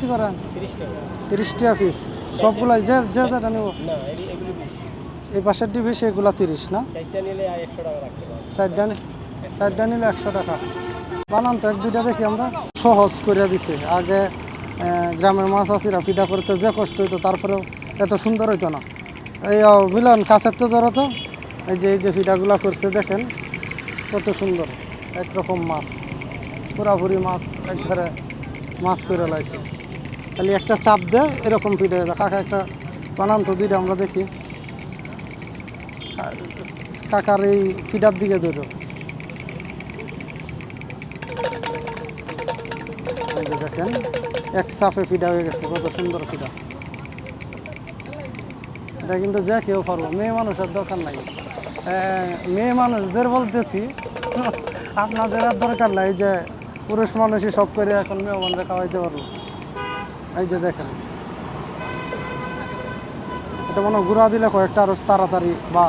কি করেন? তিরিশ টাকা। পিস সবগুলাই যে যে যেটা নেব। এই পাশের ডিবি সেগুলা তিরিশ না? চারটা একশো টাকা চারটা নিলে একশো টাকা। বানান তো এক দুইটা দেখি আমরা। সহজ করে দিছে। আগে গ্রামের মাছ আছিরা ফিটা করতে যে কষ্ট হইতো তারপরেও এত সুন্দর হইতো না। এই মিলন কাছের তো ধরো তো। এই যে এই যে ফিটাগুলা করছে দেখেন। কত সুন্দর। একরকম মাছ। পুরাপুরি মাছ একবারে মাছ করে লাইছে। খালি একটা চাপ দেয় এরকম হয়ে যায় কাকা একটা বানান তো দুইটা আমরা দেখি। কাকার এই ফিডার দিকে ধরো। দেখেন এক সাফে ফিডা হয়ে গেছে কত সুন্দর ফিডা। এটা কিন্তু যে কেউ পারব মেয়ে মানুষের দরকার নাই। এ, মেয়ে মানুষদের বলতেছি আপনাদের আর দরকার নাই যে পুরুষ মানুষই সব করে এখন মেয়ে মানুষরা খাওয়াইতে পারব এই যে দেখেন। এটা মনে গুঁড়া দিলে কয়েকটা আরও তাড়াতাড়ি বা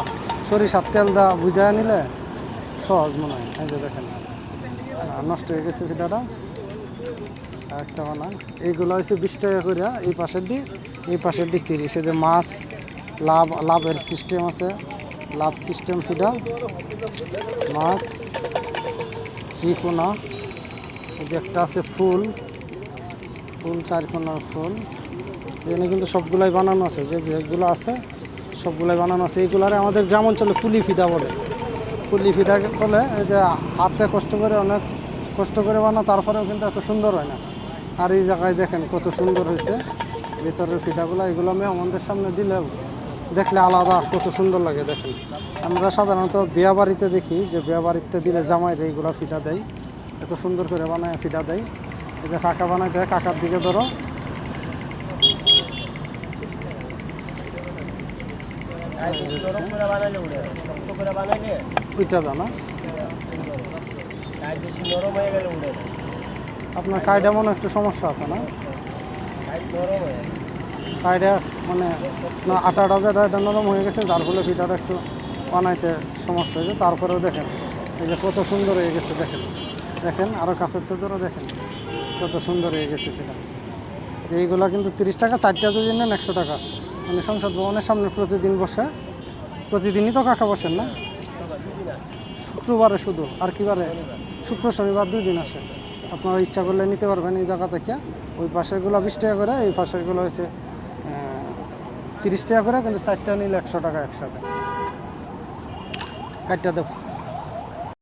সরিষার তেল দা বুঝায় নিলে সহজ মনে হয়। এই যে দেখেন। নষ্ট হয়ে গেছে ফিটাটা একটা বানা। এইগুলো হচ্ছে বিশ টাকা করে এই পাশের দিক এই পাশের দিক তিরিশ। যে মাছ, লাভ, লাভের সিস্টেম আছে। লাভ সিস্টেম ফিডা। মাছ, ত্রিকোণা। এই যে একটা আছে ফুল। ফুল, চার কোনার ফুল। এখানে কিন্তু সবগুলাই বানানো আছে, যে যেগুলো আছে সবগুলাই বানানো আছে। এইগুলারে আমাদের গ্রাম অঞ্চলে পুলি ফিডা বলে। পুলি ফিডা বলে, এই যে হাতে কষ্ট করে অনেক কষ্ট করে বানা তারপরেও কিন্তু এত সুন্দর হয় না। আর এই জায়গায় দেখেন কত সুন্দর হয়েছে। ভিতরের ফিডাগুলো এগুলো আমি আমাদের সামনে দিলে দেখলে আলাদা, কত সুন্দর লাগে দেখেন। আমরা সাধারণত বিয়া বাড়িতে দেখি যে বিয়া বাড়িতে দিলে জামাই দেয় এইগুলো ফিডা দেয়। এত সুন্দর করে বানায় ফিডা দেয়। এই যে কাকা বানাই দেয় কাকার দিকে ধরো। যাবে আপনার কায়ডা মনে একটু সমস্যা আছে না। কায়ডা মানে আটাটা যেটা এটা নরম হয়ে গেছে, যার ফলে পিঠাটা একটু বানাইতে সমস্যা হয়েছে। তারপরেও দেখেন, এই যে কত সুন্দর হয়ে গেছে, দেখেন। দেখেন আরও কাছের তো ধরো, দেখেন। কত সুন্দর হয়ে গেছে পিঠা যে এইগুলো কিন্তু তিরিশ টাকা চারটা যদি নেন একশো টাকা। মানে সংসদ ভবনের সামনে প্রতিদিন বসে, প্রতিদিনই তো কাকা বসেন না? শুক্রবারে শুধু, আর কি বারে? শুক্র, শনিবার দুই দিন আসে। আপনারা ইচ্ছা করলে নিতে পারবেন এই জায়গা থেকে। ওই পাশেরগুলো বিশ টাকা করে, এই পাশেরগুলো হয়েছে তিরিশ টাকা করে, কিন্তু চারটা নিলে একশো টাকা একসাথে। কাটটা দেবো।